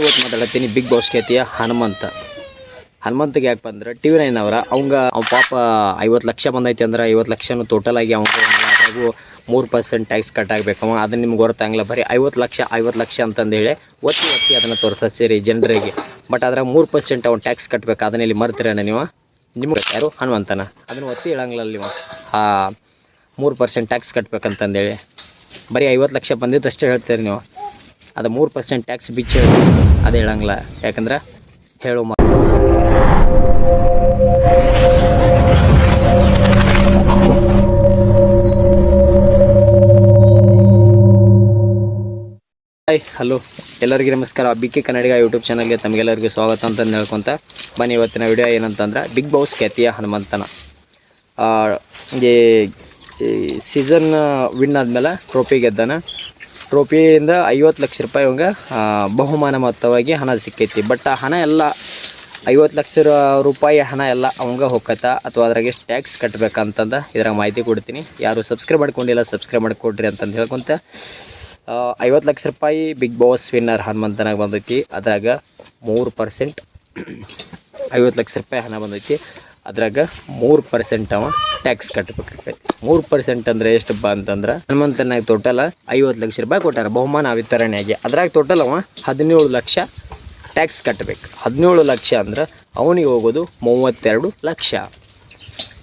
ಇವತ್ತು ಮಾತಾಡತ್ತೀನಿ big boss ಖ್ಯಾತಿಯ ಹನುಮಂತ. ಹನುಮಂತಗೆ ಯಾಕೆ ಬಂದ್ರೆ ಟಿ ವಿ ನೈನ್ ಅವರ, ಅವಂಗ ಅವ್ನ ಪಾಪ ಐವತ್ತು ಲಕ್ಷ ಬಂದೈತಿ ಅಂದ್ರೆ ಐವತ್ತು ಲಕ್ಷನೂ ಟೋಟಲ್ ಆಗಿ ಅದ್ರಾಗೂ ಮೂರು ಪರ್ಸೆಂಟ್ ಟ್ಯಾಕ್ಸ್ ಕಟ್ ಆಗಬೇಕು. ಅದನ್ನ ನಿಮ್ಗೆ ಗೊತ್ತಾಗಲ್ಲ ಬರೀ ಐವತ್ತು ಲಕ್ಷ ಐವತ್ತು ಲಕ್ಷ ಅಂತಂದೇಳಿ ಒತ್ತಿ ಒತ್ತಿ ಅದನ್ನು ತೋರಿಸ್ತಾ ಸೇರಿ ಜನರಿಗೆ. ಬಟ್ ಅದ್ರಾಗ ಮೂರು ಪರ್ಸೆಂಟ್ ಅವ್ನು ಟ್ಯಾಕ್ಸ್ ಕಟ್ಬೇಕು. ಅದನ್ನ ಇಲ್ಲಿ ಮರ್ತೀರೇನ ನೀವು. ನಿಮ್ಗೆ ಯಾರು? ಹನುಮಂತನ. ಅದನ್ನು ಒತ್ತಿ ಹೇಳಂಗಿಲ್ಲ ನೀವು ಮೂರು ಪರ್ಸೆಂಟ್ ಟ್ಯಾಕ್ಸ್ ಕಟ್ಬೇಕಂತಂದೇಳಿ ಬರೀ ಐವತ್ತು ಲಕ್ಷ ಬಂದಿದ್ದಷ್ಟೇ ಹೇಳ್ತೀರಿ ನೀವು. ಅದು ಮೂರು ಪರ್ಸೆಂಟ್ ಟ್ಯಾಕ್ಸ್ ಬಿಚ್ಚಿ ಅದು ಹೇಳಂಗಿಲ್ಲ. ಯಾಕಂದ್ರೆ ಹೇಳೋ ಮ ಹಾಯ್ ಹಲೋ ಎಲ್ಲರಿಗೂ ನಮಸ್ಕಾರ. ಬಿ ಕೆ ಕನ್ನಡಿಗ ಯೂಟ್ಯೂಬ್ ಚಾನಲ್ಗೆ ತಮಗೆಲ್ಲರಿಗೂ ಸ್ವಾಗತ ಅಂತ ಹೇಳ್ಕೊತ ಬನ್ನಿ ಇವತ್ತಿನ ವಿಡಿಯೋ ಏನಂತಂದ್ರೆ ಬಿಗ್ ಬಾಸ್ ಖ್ಯಾತಿಯ ಹನುಮಂತನ. ಈ ಸೀಸನ್ ವಿನ್ ಆದಮೇಲೆ ಟ್ರೋಫಿ ಗೆದ್ದಾನ. ಟ್ರೋಫಿಯಿಂದ ಐವತ್ತು ಲಕ್ಷ ರೂಪಾಯಿ ಇವಂಗೆ ಬಹುಮಾನ ಮೊತ್ತವಾಗಿ ಹಣ ಸಿಕ್ಕೈತಿ. ಬಟ್ ಆ ಹಣ ಎಲ್ಲ, ಐವತ್ತು ಲಕ್ಷ ರೂಪಾಯಿ ಹಣ ಎಲ್ಲ ಅವಂಗೆ ಹೋಗತ್ತ ಅಥವಾ ಅದ್ರಾಗೆ ಟ್ಯಾಕ್ಸ್ ಕಟ್ಟಬೇಕಂತಂದು ಇದ್ರಾಗ ಮಾಹಿತಿ ಕೊಡ್ತೀನಿ. ಯಾರು ಸಬ್ಸ್ಕ್ರೈಬ್ ಮಾಡ್ಕೊಂಡಿಲ್ಲ ಸಬ್ಸ್ಕ್ರೈಬ್ ಮಾಡಿಕೊಡ್ರಿ ಅಂತಂದು ಹೇಳ್ಕೊಂತ. ಐವತ್ತು ಲಕ್ಷ ರೂಪಾಯಿ ಬಿಗ್ ಬಾಸ್ ವಿನ್ನರ್ ಹನುಮಂತನಾಗ ಬಂದೈತಿ. ಅದ್ರಾಗ ಮೂರು ಪರ್ಸೆಂಟ್ ಐವತ್ತು ಲಕ್ಷ ರೂಪಾಯಿ ಹಣ ಬಂದೈತಿ. ಅದ್ರಾಗ ಮೂರು ಪರ್ಸೆಂಟ್ ಅವ ಟ್ಯಾಕ್ಸ್ ಕಟ್ಟಬೇಕಾಗೈತಿ ಮೂರು ಪರ್ಸೆಂಟ್ ಅಂದ್ರೆ ಎಷ್ಟು ಬಾ ಅಂತಂದ್ರೆ ಹನುಮಂತನಾಗ ಟೋಟಲ್ ಐವತ್ತು ಲಕ್ಷ ರೂಪಾಯಿ ಕೊಟ್ಟಾರ, ಬಹುಮಾನ ವಿತರಣೆಯಾಗಿ ಅದ್ರಾಗ ಟೋಟಲ್ ಅವ ಹದಿನೇಳು ಲಕ್ಷ ಟ್ಯಾಕ್ಸ್ ಕಟ್ಟಬೇಕು ಹದಿನೇಳು ಲಕ್ಷ ಅಂದ್ರೆ ಅವನಿಗೆ ಹೋಗೋದು ಮೂವತ್ತೆರಡು ಲಕ್ಷ.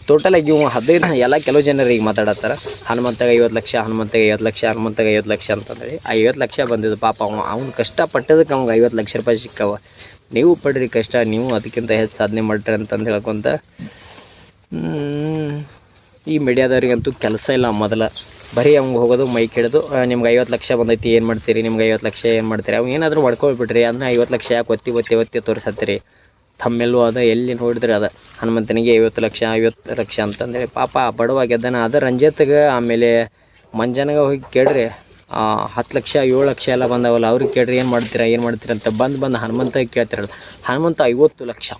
ಟೋಟಲಾಗಿ ಇವ ಹದಿನೈದು, ಎಲ್ಲ ಕೆಲವು ಜನರಿಗೆ ಮಾತಾಡತ್ತಾರ, ಹನುಮಂತಾಗ ಐವತ್ತು ಲಕ್ಷ, ಹನುಮಂತಾಗ ಐವತ್ತು ಲಕ್ಷ, ಹನುಮಂತಾಗ ಐವತ್ತು ಲಕ್ಷ ಅಂತಂದೇಳಿ ಆ ಐವತ್ತು ಲಕ್ಷ ಬಂದಿದ್ದು ಪಾಪ ಅವ ಅವ್ನು ಕಷ್ಟಪಟ್ಟದಕ್ಕೆ ಅವ್ನಿಗೆ ಐವತ್ತು ಲಕ್ಷ ರೂಪಾಯಿ ಸಿಕ್ಕವ. ನೀವು ಪಡ್ರಿ ಕಷ್ಟ, ನೀವು ಅದಕ್ಕಿಂತ ಹೆಚ್ಚು ಸಾಧನೆ ಮಾಡ್ರಿ ಅಂತಂದು ಹೇಳ್ಕೊಂತ ಈ ಮೀಡಿಯಾದವ್ರಿಗಂತೂ ಕೆಲಸ ಇಲ್ಲ ಮೊದಲ. ಬರೀ ಅವ್ಗೆ ಹೋಗೋದು, ಮೈಕ್ ಹಿಡಿದು ನಿಮ್ಗೆ ಐವತ್ತು ಲಕ್ಷ ಬಂದೈತಿ, ಏನು ಮಾಡ್ತೀರಿ? ನಿಮ್ಗೆ ಐವತ್ತು ಲಕ್ಷ ಏನು ಮಾಡ್ತೀರಿ? ಅವ್ನು ಏನಾದರೂ ಮಾಡ್ಕೊಳ್ಬಿಟ್ರಿ ಅದನ್ನ ಐವತ್ತು ಲಕ್ಷ ಯಾಕೆ ಒತ್ತಿ ಒತ್ತಿ ಒತ್ತಿ ತೋರಿಸತ್ತೀರಿ? ತಮ್ಮೆಲ್ಲೂ ಅದ, ಎಲ್ಲಿ ನೋಡಿದ್ರೆ ಅದ. ಹನುಮಂತನಿಗೆ ಐವತ್ತು ಲಕ್ಷ ಐವತ್ತು ಲಕ್ಷ ಅಂತಂದೇಳಿ ಪಾಪ ಬಡವ ಗೆದ್ದನ, ಅದ ರಂಜಿತ್ಗೆ ಆಮೇಲೆ ಮಂಜನಗೆ ಹೋಗಿ ಕೇಳ್ರಿ. ಹತ್ತು ಲಕ್ಷ, ಏಳು ಲಕ್ಷ ಎಲ್ಲ ಬಂದವಲ್ಲ, ಅವ್ರಿಗೆ ಕೇಳ್ರಿ, ಏನು ಮಾಡ್ತೀರಾ ಏನು ಮಾಡ್ತೀರಾ ಅಂತ ಬಂದು ಬಂದು ಹನುಮಂತ ಕೇಳ್ತಿರಲ್ಲ. ಹನುಮಂತ ಐವತ್ತು ಲಕ್ಷ.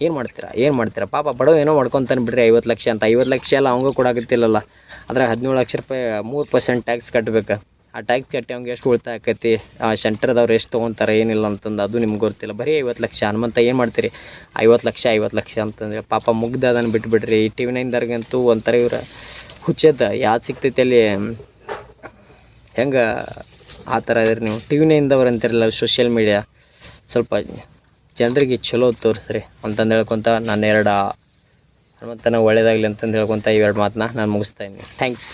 ಏನು ಮಾಡ್ತೀರಾ ಏನು ಮಾಡ್ತೀರಾ? ಪಾಪ ಬಡವ ಏನೋ ಮಾಡ್ಕೊತಾನೆ ಬಿಡ್ರಿ, ಐವತ್ತು ಲಕ್ಷ ಅಂತ. ಐವತ್ತು ಲಕ್ಷ ಎಲ್ಲ ಅವಂಗ ಕೊಡಾಕತ್ತಿಲ್ಲಲ್ಲ ಅದ್ರಾಗ ಹದಿನೇಳು ಲಕ್ಷ ರೂಪಾಯಿ, ಮೂರು ಪರ್ಸೆಂಟ್ ಟ್ಯಾಕ್ಸ್ ಕಟ್ಬೇಕು. ಆ ಟ್ಯಾಕ್ಸ್ ಕಟ್ಟಿ ಅವ್ಗೆ ಎಷ್ಟು ಉಳಿತಾಯ ಆಕೈತಿ? ಆ ಸೆಂಟ್ರದವ್ರು ಎಷ್ಟು ತೊಗೊತಾರೆ, ಏನಿಲ್ಲ ಅಂತಂದು ಅದು ನಿಮ್ಗೆ ಗೊತ್ತಿಲ್ಲ. ಬರೀ ಐವತ್ತು ಲಕ್ಷ. ಹನುಮಂತ ಏನು ಮಾಡ್ತೀರಿ? ಐವತ್ತು ಲಕ್ಷ ಐವತ್ತು ಲಕ್ಷ ಅಂತಂದ್ರೆ ಪಾಪ ಮುಗ್ದು ಅದನ್ನು ಬಿಟ್ಬಿಡ್ರಿ. ಈ ಟಿ ವಿ ನೈನ್ದವ್ರಿಗಂತೂ ಒಂಥರ ಇವ್ರ ಹುಚ್ಚದ. ಯಾವ್ದು ಸಿಗ್ತೈತೆ ಅಲ್ಲಿ? ಹೆಂಗೆ ಆ ಥರ ಇದ್ರಿ ನೀವು? ಟಿ ವಿನಿಂದವ್ರು ಅಂತಿರಲ್ಲ ಸೋಷಿಯಲ್ ಮೀಡಿಯಾ ಸ್ವಲ್ಪ ಜನರಿಗೆ ಚಲೋ ತೋರಿಸ್ರಿ ಅಂತಂದು ಹೇಳ್ಕೊತ ನಾನು ಎರಡು ಹನುಮಂತನ ಒಳ್ಳೇದಾಗಲಿ ಅಂತಂದು ಹೇಳ್ಕೊತ ಇವೆರಡು ಮಾತನ್ನ ನಾನು ಮುಗಿಸ್ತಾ ಇದ್ದೀನಿ. ಥ್ಯಾಂಕ್ಸ್